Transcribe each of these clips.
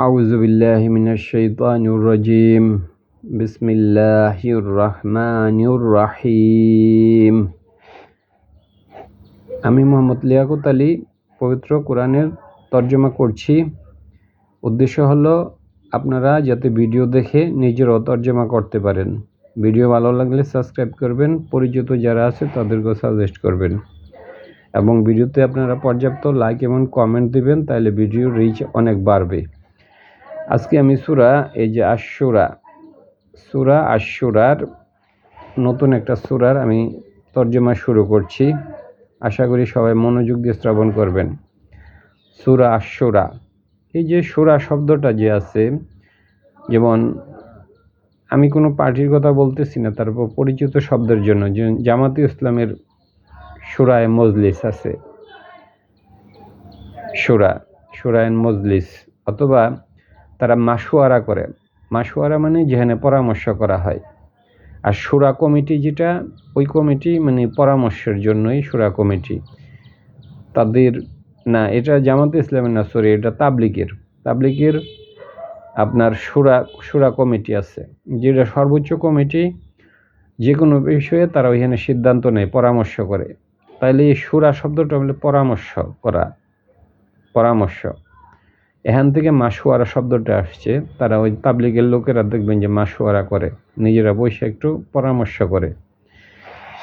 أعوذ بالله من الشيطان الرجيم بسم الله الرحمن الرحيم আমি মোহাম্মদ লিয়াকত আলী পবিত্র কোরআনের তর্জমা করছি উদ্দেশ্য হলো আপনারা যাতে ভিডিও দেখে নিজেরও তর্জমা করতে পারেন ভিডিও ভালো লাগলে সাবস্ক্রাইব করবেন পরিচিত যারা আছে তাদেরকেও সাজেস্ট করবেন এবং ভিডিওতে আপনারা পর্যাপ্ত লাইক এবং কমেন্ট দিবেন তাহলে ভিডিও রিচ অনেক বাড়বে আজকে আমি সুরা, এই যে আশুরা সুরা আশুরার নতুন একটা সুরার আমি তর্জমা শুরু করছি। আশা করি সবাই মনোযোগ দিয়ে শ্রবণ করবেন। সুরা আশুরা এই যে সুরা শব্দটা যে আছে, যেমন আমি কোনো পার্টির কথা বলতেছি না তারপর পরিচিত শব্দের জন্য জামাতি ইসলামের সুরায় মজলিস আছে। সুরা সুরায়ন মজলিস, অথবা তারা মাসুয়ারা করে। মাসুয়ারা মানে যেখানে পরামর্শ করা হয়। আর সুরা কমিটি যেটা, ওই কমিটি মানে পরামর্শের জন্যই সুরা কমিটি। তাদের না, এটা জামাতে ইসলামের না, সরি, এটা তাবলিকের তাবলিকের আপনার সুরা সুরা কমিটি আছে। যেটা সর্বোচ্চ কমিটি যে কোনো বিষয়ে তারা ওইখানে সিদ্ধান্ত নেয়, পরামর্শ করে। তাইলে এই সুরা শব্দটা হলে পরামর্শ করা, পরামর্শ। এখান থেকে মাসুয়ারা শব্দটা আসছে। তারা ওই তাবলিগের লোকেরা দেখবেন যে মাসুয়ারা করে। নিজেরা বসে একটু পরামর্শ করে।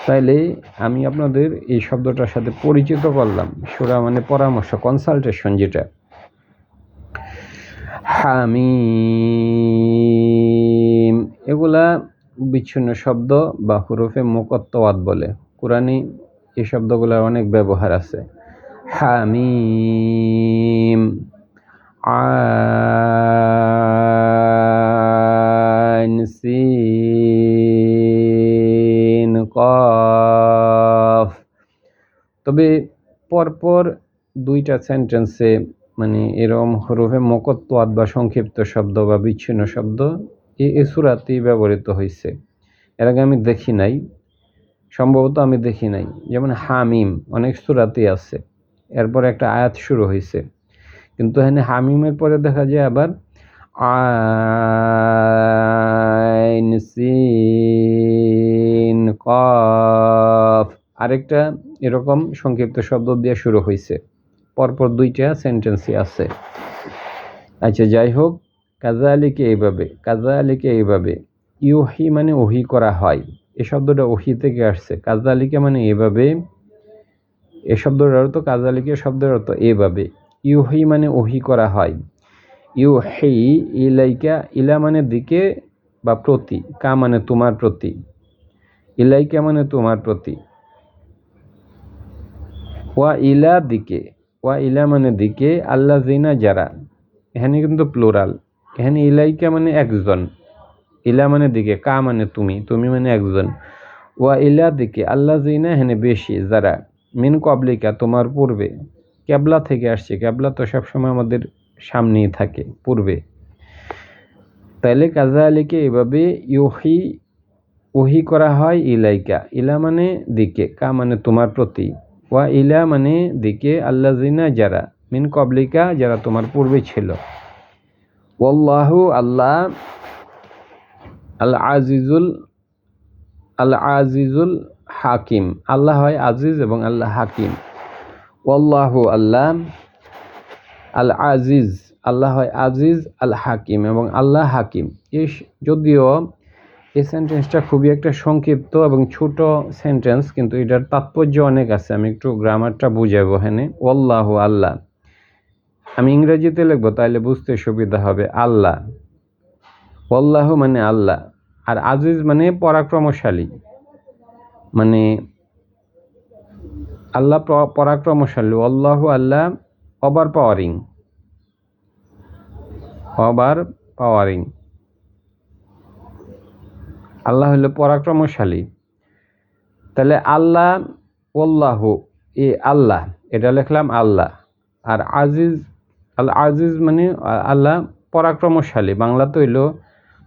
তাইলে আমি আপনাদের এই শব্দটার সাথে পরিচিত করলাম। সুরা মানে পরামর্শ কনসালটেশন যেটা। হামিম। এগুলা বিচ্ছিন্ন শব্দ বা হুরুফে মুকত্তওয়াত বলে। কোরআনি এই শব্দগুলোর অনেক ব্যবহার আছে। হামিম। সিন কফ তবে পরপর দুইটা সেন্টেন্সে মানে এরকম হরফে মকত্বাদ বা সংক্ষিপ্ত শব্দ বা বিচ্ছিন্ন শব্দ এই সুরাতেই ব্যবহৃত হয়েছে এর আগে আমি দেখি নাই, সম্ভবত আমি দেখি নাই। যেমন হামিম অনেক সুরাতেই আছে। এরপর একটা আয়াত শুরু হয়েছে কিন্তু এখানে হামিমের পরে দেখা যায় আবার আইন কফ। আরেকটা এরকম সংক্ষিপ্ত শব্দ দিয়ে শুরু হয়েছে পরপর দুইটা সেন্টেন্সই আছে। আচ্ছা যাই হোক কাজা আলীকে এইভাবে কাজা আলীকে এইভাবে, ইউহি মানে ওহি করা হয়। এ শব্দটা ওহি থেকে আসছে। কাজা আলীকে মানে এভাবে, এ শব্দটার অর্থ কাজা আলীকে শব্দের অর্থ এভাবে। ইউহি মানে ওহি করা হয়। ইউ হেই ইলাইকা, ইলা মানে দিকে বা প্রতি, কা মানে তোমার প্রতি, ইলাইকা মানে তোমার প্রতি। ওয়া ইলা দিকে, ওয়া ইলা মানে দিকে আল্লাহ জিনা যারা, এখানে কিন্তু প্লোরাল, এখানে ইলাইকা মানে একজন, ইলা মানে দিকে, কা মানে তুমি তুমি মানে একজন। ওয়া ইলা দিকে আল্লাহ জিনা এখানে বেশি, যারা, মিন কবলিকা তোমার পূর্বে। ক্যাবলা থেকে আসছে। ক্যাবলা তো সবসময় আমাদের সামনেই থাকে, পূর্বে। তাইলে কাজা আলীকে এভাবে ইউহি ওহি করা হয় ইলাইকা। ইলা মানে দিকে, কা মানে তোমার প্রতি। ওয়া ইলা মানে দিকে আল্লাহ জিনা যারা, মিন কবলিকা যারা তোমার পূর্বে ছিল। ওল্লাহু আল্লাহ আল আজিজুল আল আজিজুল হাকিম। আল্লাহ হয় আজিজ এবং আল্লাহ হাকিম। ওল্লাহু আল্লাহ আল আজিজ আল্লাহ হয় আজিজ আল হাকিম এবং আল্লাহ হাকিম। এই যদিও এই সেন্টেন্সটা খুবই একটা সংক্ষিপ্ত এবং ছোট সেন্টেন্স কিন্তু এটার তাৎপর্য অনেক আছে। আমি একটু গ্রামারটা বুঝাবো এখানে। ওল্লাহ আল্লাহ। আমি ইংরেজিতে লিখব তাহলে বুঝতে সুবিধা হবে আল্লাহ। ওল্লাহ মানে আল্লাহ। আর আজিজ মানে পরাক্রমশালী। মানে আল্লাহ পরাক্রমশালী Allah Allah over powering. Over powering. Allah হলো পরাক্রমশালী। তাহলে আল্লাহ ওল্লাহ এ আল্লাহ, এটা লিখলাম আল্লাহ। আর আজিজ, আল আজিজ মানে আল্লাহ পরাক্রমশালী, বাংলাতে হইল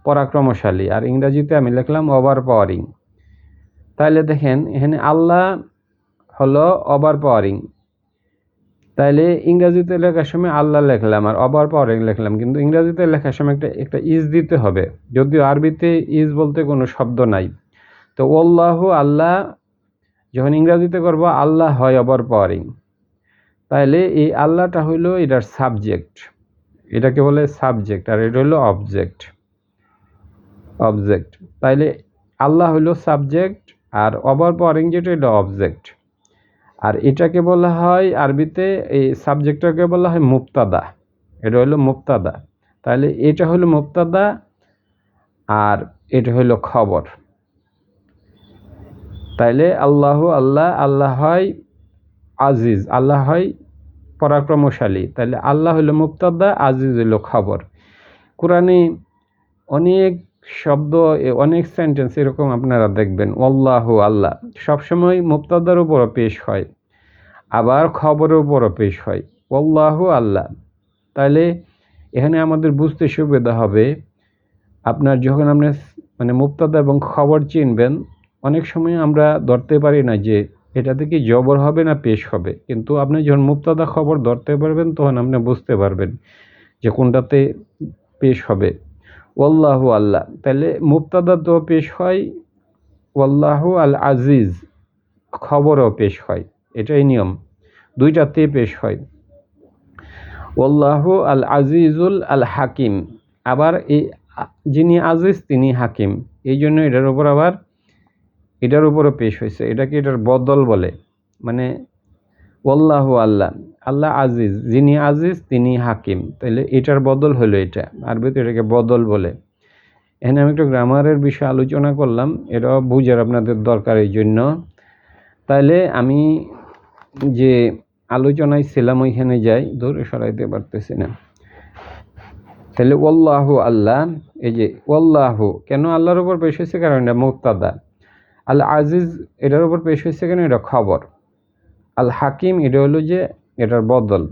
পরাক্রমশালী। আর ইংরাজিতে আমি লিখলাম ওভার পাওয়ারিং। তাহলে দেখেন, এখানে আল্লাহ হলো ওভার পাওয়ারিং তাইলে ইংরাজিতে লেখার সময় আল্লাহ লেখলাম আর অবার পরে লিখলাম, কিন্তু ইংরাজিতে লেখার সময় একটা একটা ইজ দিতে হবে। যদিও আরবিতে ইজ বলতে কোনো শব্দ নাই। তো ওল্লাহ আল্লাহ, যখন ইংরাজিতে করব, আল্লাহ হয় অবার পাওয়ারিং তাইলে এই আল্লাহটা হইল এটার সাবজেক্ট এটাকে বলে সাবজেক্ট আর এটা হলো অবজেক্ট অবজেক্ট তাইলে আল্লাহ হইল সাবজেক্ট আর অবার পাওয়ারিং যেটা, এটা অবজেক্ট আর এটাকে বলা হয় আরবিতে এই সাবজেক্টটাকে বলা হয় মুক্তাদা। এটা হলো মুক্তাদা। তাহলে এটা হলো মুক্তাদা আর এটা হলো খবর। তাইলে আল্লাহ আল্লাহ আল্লাহ হয় আজিজ, আল্লাহ হয় পরাক্রমশালী। তাহলে আল্লাহ হলো মুক্তাদা, আজিজ হলো খবর। কোরআনে অনেক শব্দ অনেক সেন্টেন্স এরকম আপনারা দেখবেন, আল্লাহ আল্লাহ। সবসময় মুক্তাদার উপরও পেশ হয়, আবার খবরের উপরও পেশ হয়, আল্লাহ আল্লাহ। তাহলে এখানে আমাদের বুঝতে সুবিধা হবে, আপনার যখন আপনি মানে মুক্তাদা এবং খবর চিনবেন, অনেক সময় আমরা ধরতে পারি না যে এটাতে কি জবর হবে না পেশ হবে, কিন্তু আপনি যখন মুক্তাদা খবর ধরতে পারবেন, তখন আপনি বুঝতে পারবেন যে কোনটাতে পেশ হবে। ওয়াল্লাহু আল্লাহ। তাহলে মুক্তাদা তো পেশ হয়, ওয়াল্লাহু আল আজিজ খবরও পেশ হয়, এটাই নিয়ম। দুইটাতে পেশ হয়। ওয়াল্লাহু আল আজিজুল আল হাকিম। আবার এই যিনি আজিজ তিনি হাকিম। এই জন্য এটার উপর আবার, এটার উপরও পেশ হয়েছে। এটাকে এটার বদল বলে। মানে ওল্লাহু আল্লাহ। আল্লাহ আজিজ, যিনি আজিজ, তিনি হাকিম। তাহলে এটার বদল হলো এটা। আরবিতে এটাকে বদল বলে। এখানে আমি একটু গ্রামারের বিষয়ে আলোচনা করলাম। এটাও বুঝার আপনাদের দরকার এই জন্য। তাইলে আমি যে আলোচনায় ছিলাম, ওইখানে যাই। দূরে সরাইতে পারতেছি না। তাহলে ওল্লাহু আল্লাহ, এই যে ওল্লাহু কেন আল্লাহর উপর পেশ হয়েছে? কারণ এটা মুক্তাদা আল আজিজ, এটার উপর পেশ হয়েছে কেন? এটা খবর। আল হাকিম, এটা হলো যে এটার বদল।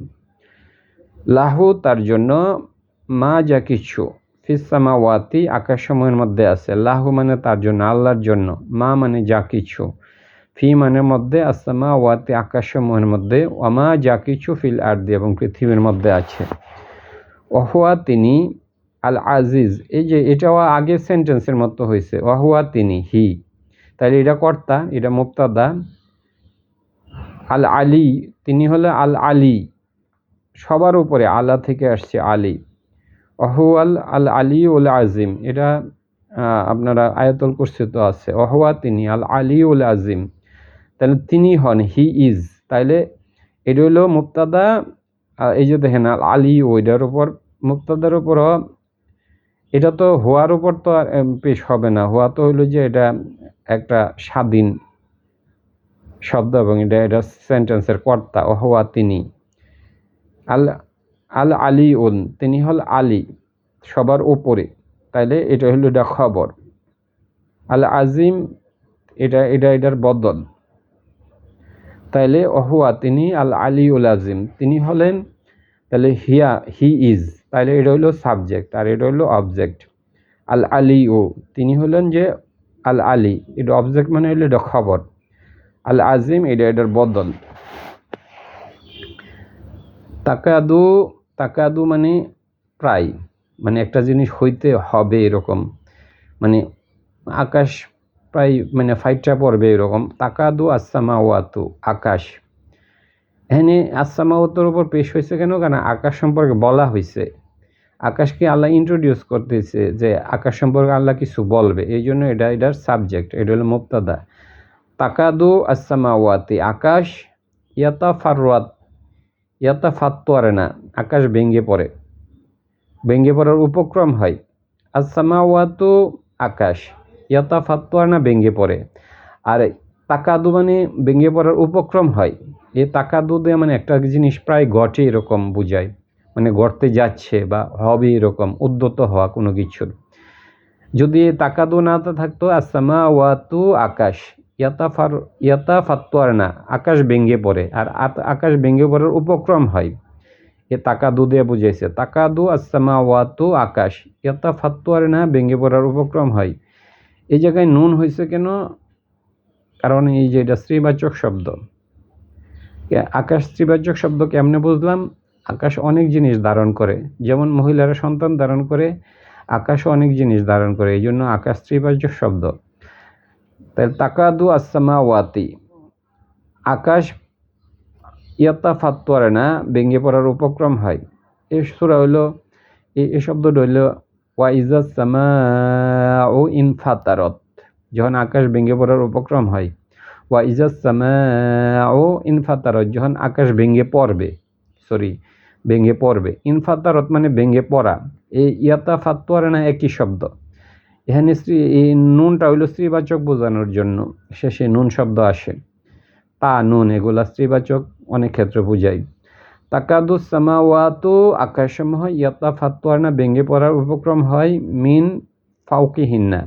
লাহু তার জন্য মা যা কিছু ফিসামা ওয়াতি আকাশসমূহের মধ্যে আছে। লাহু মানে তার জন্য, আল্লাহর জন্য। মা মানে যা কিছু। ফি মানে মধ্যে আসামা ওয়াতি আকাশসমূহের মধ্যে ওমা যা কিছু ফিল আর্দি এবং পৃথিবীর মধ্যে আছে। ওহুয়া তিনি আল আজিজ। এই যে এটাও আগের সেন্টেন্সের মতো হয়েছে ওহুয়া তিনি, হি। তাহলে এটা কর্তা, এটা মুক্তাদা আল আলী তিনি হলো আল আলী সবার উপরে আলা থেকে আসছে আলী। অহুয়াল আল আলী উল আজিম। এটা আপনারা আয়াতুল কুরসিত আছে। অহুয়া তিনি আল আলী উল আজিম। তাহলে তিনি হন, হি ইজ। তাইলে এটা হলো মুক্তাদা এই যে দেখেন আল আলী ওইটার উপর মুক্তাদার উপর, এটা তো হওয়ার উপর তো পেশ হবে না। হওয়া তো হইল যে এটা একটা স্বাধীন শব্দ এবং এটা এটা সেন্টেন্সের কর্তা অহওয়া তিনি। আল আল আলী উন তিনি হল আলী, সবার উপরে। তাইলে এটা হলো এটা খবর। আল আজিম, এটা এটা এটার বদল। তাইলে অহুয়া তিনি, আল আলী উল আজিম, তিনি হলেন তাহলে হিয়া, হি ইজ। তাইলে এটা হলো সাবজেক্ট আর এটা হলো অবজেক্ট আল আলী ও তিনি হলেন যে আল আলী, এটা অবজেক্ট মানে হলো এটা খবর। আল আজিম এটা এটার বদল। তাকাদু তাকাদু মানে প্রায় মানে একটা জিনিস হইতে হবে এরকম। মানে আকাশ প্রায় মানে ফাইটটা পড়বে এরকম। তাকাদু আসামা ওয়াতু আকাশ। এখানে আসামাওয়াতুর উপর পেশ হয়েছে কেন? কারণ আকাশ সম্পর্কে বলা হয়েছে আকাশকে আল্লাহ ইন্ট্রোডিউস করতেছে যে আকাশ সম্পর্কে আল্লাহ কিছু বলবে। এই জন্য এটা, এটার সাবজেক্ট এটা হলো মুক্তাদা তাকাদু আসামাওয়াতি আকাশ ইয়াতা ফারওয়াত ইয়াতা ফাত্তোয়ারে না আকাশ ভেঙে পড়ে। ভেঙে পড়ার উপক্রম হয়। আসামাওয়াতু আকাশ ইয়াতা ফাত্তোয়ার না ভেঙে পড়ে। আর তাকাদু মানে ভেঙে পড়ার উপক্রম হয়। এই তাকাদু দিয়ে মানে একটা জিনিস প্রায় ঘটে এরকম বোঝায়। মানে গড়তে যাচ্ছে বা হবে এরকম, উদ্যত হওয়া কোনো কিছুর। যদি তাকাদু না থাকতো আসামা ওয়াতু আকাশ ইয়াতা ফার ইয়াতা ফাত্তোয়ার না আকাশ ভেঙে পড়ে, আর আকাশ ভেঙে পড়ার উপক্রম হয়। এ তাকাদু দিয়ে বুঝাইছে, তাকাদু আসামা ওয়াতু আকাশ ইয়াতা ফাত্তোয়ার না ভেঙে পড়ার উপক্রম হয়। এই জায়গায় নুন হয়েছে কেন? কারণ এই যে এটা শ্রীবাচক শব্দ। আকাশ ত্রিবাচক শব্দ কেমনে বুঝলাম? আকাশ অনেক জিনিস ধারণ করে, যেমন মহিলারা সন্তান ধারণ করে, আকাশও অনেক জিনিস ধারণ করে এই জন্য আকাশ ত্রিবাচক শব্দ। তাহলে তাকাদু আসামা ওয়াতি আকাশ ইয়াত্তা ফাত্তোয়ারে না ভেঙে পড়ার উপক্রম হয়। এই সুরা হইল এই শব্দটা হইল ওয়াইজা সামা ও ইনফাতারত যখন আকাশ ভেঙে পড়ার উপক্রম হয়। ওয়াইজা সামা ও ইনফাতারত যখন আকাশ ভেঙে পড়বে, সরি, ভেঙে পড়বে। ইনফাতারত মানে ভেঙে পড়া। এই ইয়াতা ফাত্তোয়ারে না একই শব্দ। এখানে স্ত্রী, এই নুনটা হইল স্ত্রীবাচক বোঝানোর জন্য। শেষে নুন শব্দ আসে। তা, নুন, এগুলা স্ত্রীবাচক, অনেক ক্ষেত্রে বুঝায় তাকাদু সামাওয়াতু আকাশসমূহ ইয়াতা ফাত্তোয়ারনা ভেঙে পড়ার উপক্রম হয় মিন ফাউকি হিন্না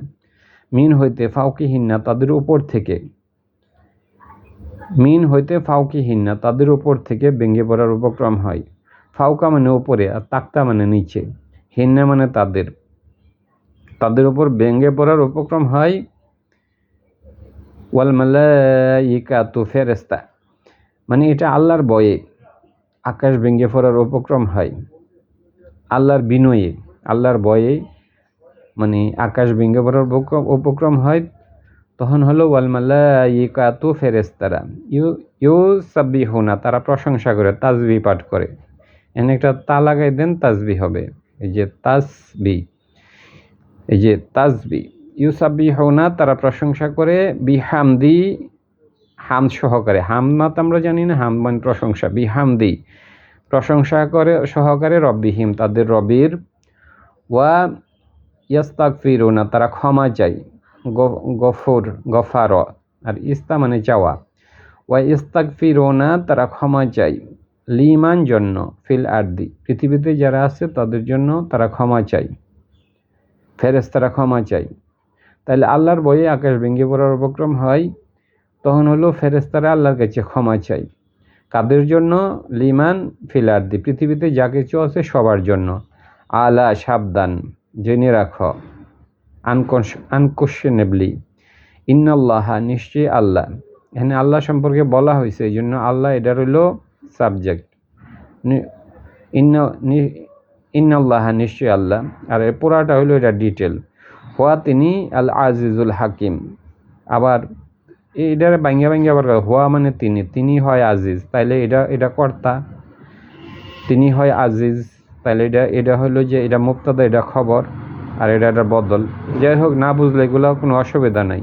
মিন হইতে ফাউকি হিন্না তাদের উপর থেকে। মিন হইতে ফাউকি হিন্না তাদের উপর থেকে ভেঙে পড়ার উপক্রম হয়। ফাউকা মানে উপরে আর তাক্তা মানে নিচে। হিন্না মানে তাদের। তাদের উপর ভেঙে পড়ার উপক্রম হয়। ওয়াল মালাইকাতু ফেরেস্তা মানে এটা আল্লাহর বয়ে আকাশ ভেঙে পড়ার উপক্রম হয়। আল্লাহর বিনয়ে, আল্লাহর বয়ে মানে আকাশ ভেঙে পড়ার উপক্রম- হয়। তখন হলো ওয়াল মালাইকাতু ফেরেস্তারা ইউ ইউ সাব্বিহুনা তারা প্রশংসা করে, তাজবি পাঠ করে। এনে একটা তা লাগাই দেন, তাজবি হবে। এই যে তাসবি এই যে তাজবি। ইউসাবিহনা তারা প্রশংসা করে। বিহামদি, হাম সহকারে। হাম না তো আমরা জানি না, হাম মানে প্রশংসা। বিহামদি, প্রশংসা করে, সহকারে রব্বিহিম, তাদের রবির। ওয়া ইয়াস্তাক ফিরুনা তারা ক্ষমা চাই গফুর গফার আর ইস্তা মানে চাওয়া। ওয়া ইস্তাক ফিরোনা তারা ক্ষমা চাই লিমান জন্য, ফিল আর্দি। পৃথিবীতে যারা আছে, তাদের জন্য তারা ক্ষমা চাই ফেরেস্তারা ক্ষমা চাই তাহলে আল্লাহর বয়ে আকাশ ভেঙে পড়ার উপক্রম হয়, তখন হলো ফেরেস্তারা আল্লাহর কাছে ক্ষমা চাই কাদের জন্য? লিমান ফিলার্দি পৃথিবীতে যা কিছু আছে সবার জন্য। আলা সাবধান জেনে রাখো। আনকোশ্চেনেবলি, ইন্নাল্লাহা, নিশ্চয়ই আল্লাহ। এখানে আল্লাহ সম্পর্কে বলা হয়েছে, এই জন্য আল্লাহ এটা হইল সাবজেক্ট। ইন্নাল্লাহা নিশ্চয় আল্লাহ। আর এর পুরাটা হইল এটা ডিটেল হওয়া তিনি আল আজিজুল হাকিম। আবার এটার বাঙ্গা বাঙ্গা আবার হওয়া মানে তিনি তিনি হয় আজিজ। তাইলে এটা এটা কর্তা। তিনি হয় আজিজ। তাইলে এটা এটা হলো যে এটা মুক্তাদা, এটা খবর। আর এটা একটা বদল। যাই হোক, না বুঝলে এগুলো কোনো অসুবিধা নাই।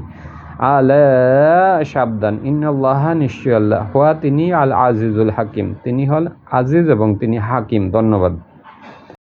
আলা সাবধান ইন্নাল্লাহ নিশ্চয় আল্লাহ। হওয়া তিনি আল আজিজুল হাকিম। তিনি হল আজিজ এবং তিনি হাকিম। ধন্যবাদ।